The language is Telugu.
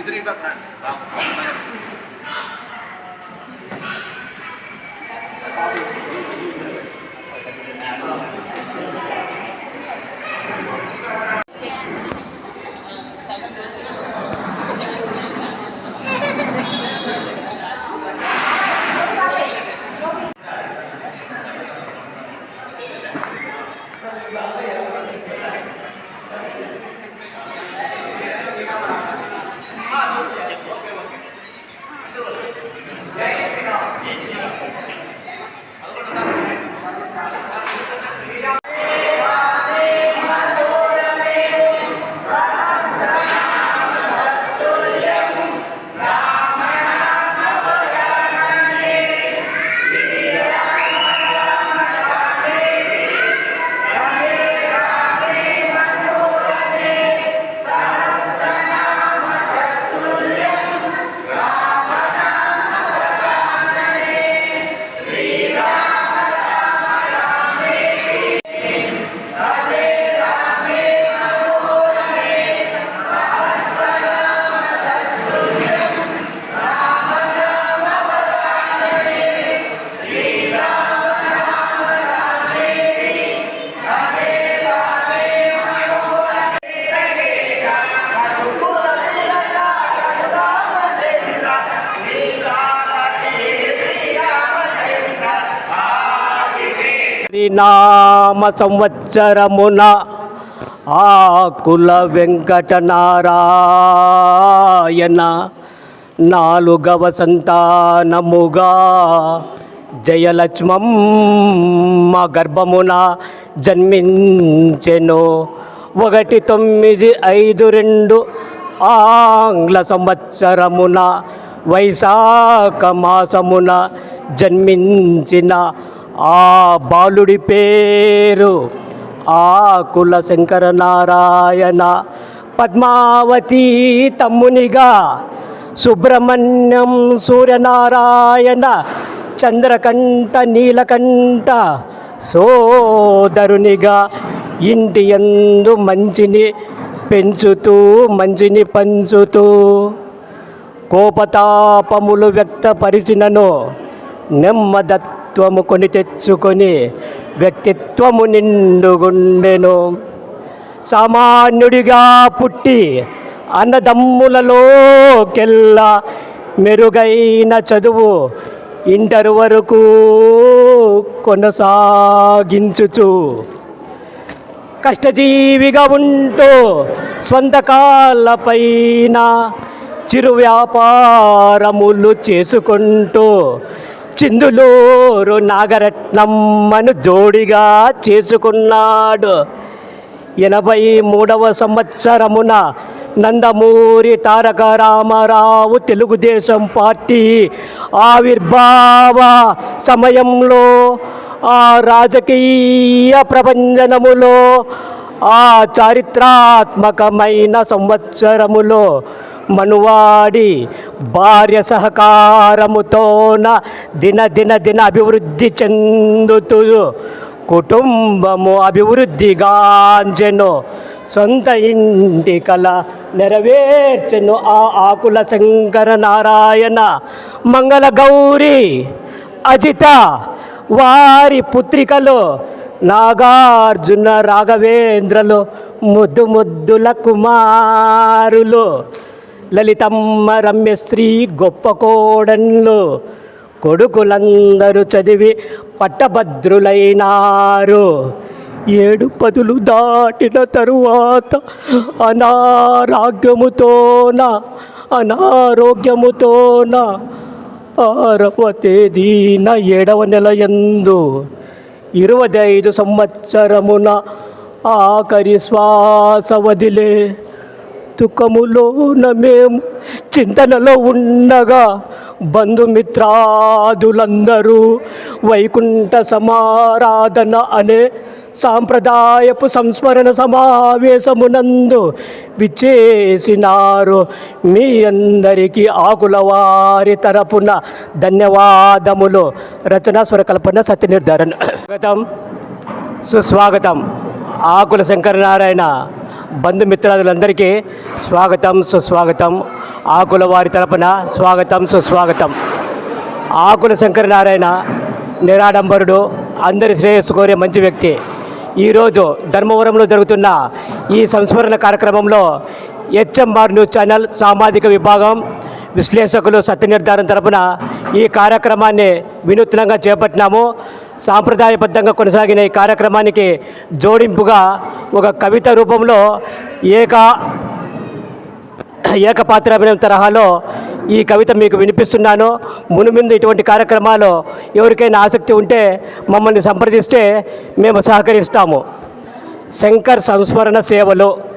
ఎదురుగా రండి బాబు నామ సంవత్సరమున ఆకుల వెంకటనారాయణ నాలుగవ సంతానముగా జయలక్ష్మమ్మ గర్భమున జన్మించెను. ఒకటి తొమ్మిది ఐదు రెండు ఆంగ్ల సంవత్సరమున వైశాఖ మాసమున జన్మించిన ఆ బాలుడి పేరు ఆకుల శంకరనారాయణ పద్మావతి తమ్మునిగా సుబ్రహ్మణ్యం సూర్యనారాయణ చంద్రకంఠ నీలకంఠ సోదరునిగా ఇంటి యందు మంచిని పెంచుతూ మంచిని పంచుతూ కోపతాపములు వ్యక్తపరిచినను వ్యక్తిత్వము కొని తెచ్చుకొని వ్యక్తిత్వము నిండుగుండెను. సామాన్యుడిగా పుట్టి అన్నదమ్ములలోకెల్లా మెరుగైన చదువు ఇంటర్ వరకు కొనసాగించుచు. కష్టజీవిగా ఉంటూ సొంత కాళ్ళపైన చిరు వ్యాపారములు చేసుకుంటూ చిందులూరు నాగరత్నమ్మను జోడిగా చేసుకున్నాడు. ఎనభై మూడవ సంవత్సరమున నందమూరి తారక రామారావు తెలుగుదేశం పార్టీ ఆవిర్భావ సమయంలో ఆ రాజకీయ ప్రపంచనములో ఆ చారిత్రాత్మకమైన సంవత్సరములో మనువాడి భార్య సహకారముతోన దిన దిన దిన అభివృద్ధి చెందుతూ. కుటుంబము అభివృద్ధిగాంచెను. సొంత ఇంటి కల నెరవేర్చెను. ఆ ఆకుల శంకర నారాయణ మంగళ గౌరి అజిత వారి పుత్రికలు నాగార్జున రాఘవేంద్రలు ముద్దు ముద్దుల కుమారులు. లలితమ్మ రమ్యశ్రీ గొప్ప కోడన్లు కొడుకులందరూ చదివి పట్టభద్రులైనారు. ఏడు పదులు దాటిన తరువాత అనారోగ్యముతోన అనారోగ్యముతోన ఆరవ తేదీన ఏడవ నెల ఎందు ఇరవై ఐదు సంవత్సరమున ఆఖరి శ్వాస వదిలే దుఃఖములోన మేము చింతనలో ఉండగా బంధుమిత్రాదులందరూ వైకుంఠ సమారాధన అనే సాంప్రదాయపు సంస్మరణ సమావేశమునందు విచ్చేసినారు. మీ అందరికీ ఆకుల వారి తరపున ధన్యవాదములు. రచనా స్వరకల్పన సత్య నిర్ధారణ స్వాగతం. సుస్వాగతం. ఆకుల శంకరనారాయణ బంధుమిత్రాదులందరికీ స్వాగతం సుస్వాగతం. ఆకుల వారి తరపున స్వాగతం సుస్వాగతం. ఆకుల శంకరనారాయణ నిరాడంబరుడు అందరి శ్రేయస్సు కోరే మంచి వ్యక్తి. ఈరోజు ధర్మవరంలో జరుగుతున్న ఈ సంస్మరణ కార్యక్రమంలో హెచ్ఎంఆర్ న్యూస్ ఛానల్ సామాజిక విభాగం విశ్లేషకులు సత్య నిర్ధారణ తరపున ఈ కార్యక్రమాన్ని వినూత్నంగా చేపట్టినాము. సాంప్రదాయబద్ధంగా కొనసాగిన ఈ కార్యక్రమానికి జోడింపుగా ఒక కవిత రూపంలో ఏక ఏకపాత్రాభినయం తరహాలో ఈ కవిత మీకు వినిపిస్తున్నాను. మునుముందు ఇటువంటి కార్యక్రమాలు ఎవరికైనా ఆసక్తి ఉంటే మమ్మల్ని సంప్రదిస్తే మేము సహకరిస్తాము. శంకర్ సంస్మరణ సేవలు.